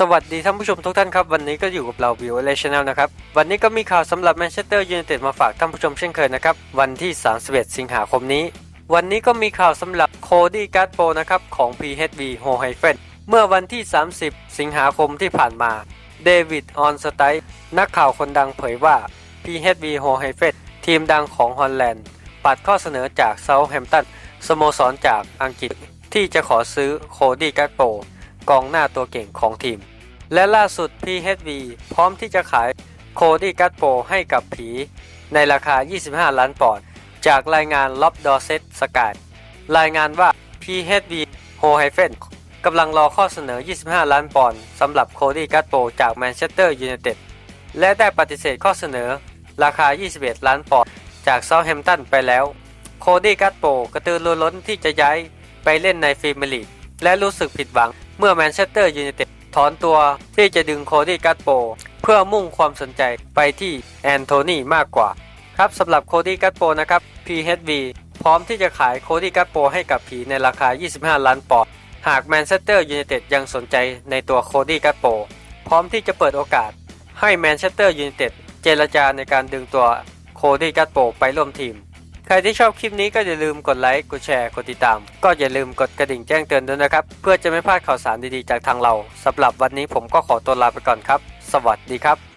สวัสดีท่านผู้ชมทุกท่านครับ วันนี้ก็อยู่กับเราวิวเลชแนลนะครับ วันนี้ก็มีข่าวสำหรับแมนเชสเตอร์ยูไนเต็ดมาฝากท่านผู้ชมเช่นเคยนะครับ วันที่ 31 สิงหาคมนี้ วันนี้ก็มีข่าวสำหรับโคดี้การ์ดโปนะครับ ของ PHV h o h y p h e n เมื่อวันที่ 30 สิงหาคมที่ผ่านมาเดวิดออนสไตนักข่าวคนดังเผยว่า PHV h o h y p h e n ทีมดังของฮอลแลนด์ปัดข้อเสนอจากเซาท์แฮมป์ตันสโมสรจากอังกฤษที่จะขอซื้อโคดี้การ์ดโป กองหน้าตัวเก่งของทีม และล่าสุด PHV พร้อมที่จะขายโคดี้กัตโปให้กับผี ในราคา 25 ล้านปอนด์จากรายงานล็อบดอเซตสกายรายงานว่า PHV โฮไฮเฟนกำลังรอข้อเสนอ 25 ล้านปอนด์สำหรับโคดี้กัตโปจากแมนเชสเตอร์ยูไนเต็ดและได้ปฏิเสธข้อเสนอราคา 21 ล้านปอนด์จากเซาท์แฮมป์ตันไปแล้ว โคดี้กัตโปกระตือรือร้นที่จะย้ายไปเล่นในฟรีเมียร์ลีกและรู้สึกผิดหวัง เมื่อแมนเชสเตอร์ยูไนเต็ดถอนตัวที่จะดึงโคดี้กัตโป เพื่อมุ่งความสนใจไปที่แอนโทนีมากกว่า ครับสำหรับโคดี้กัตโปนะครับ PHV พร้อมที่จะขายโคดี้กัตโปให้กับผีในราคา 25 ล้านปอนด์หากแมนเชสเตอร์ยูไนเต็ดยังสนใจในตัวโคดี้กัตโป พร้อมที่จะเปิดโอกาส ให้แมนเชสเตอร์ยูไนเต็ดเจรจาในการดึงตัวโคดี้กัตโปไปร่วมทีม รที่ชอบคลิปนี้ก็อย่าลืมกดไลค์กดแชร์กดติดตาม ก็อย่าลืมกดกระดิ่งแจ้งเตือนด้วยนะครับ เพื่อจะไม่พลาดข่าวสารดีๆจากทางเราสำหรับวันนี้ผมก็ขอตัวลาไปก่อนครับ สวัสดีครับ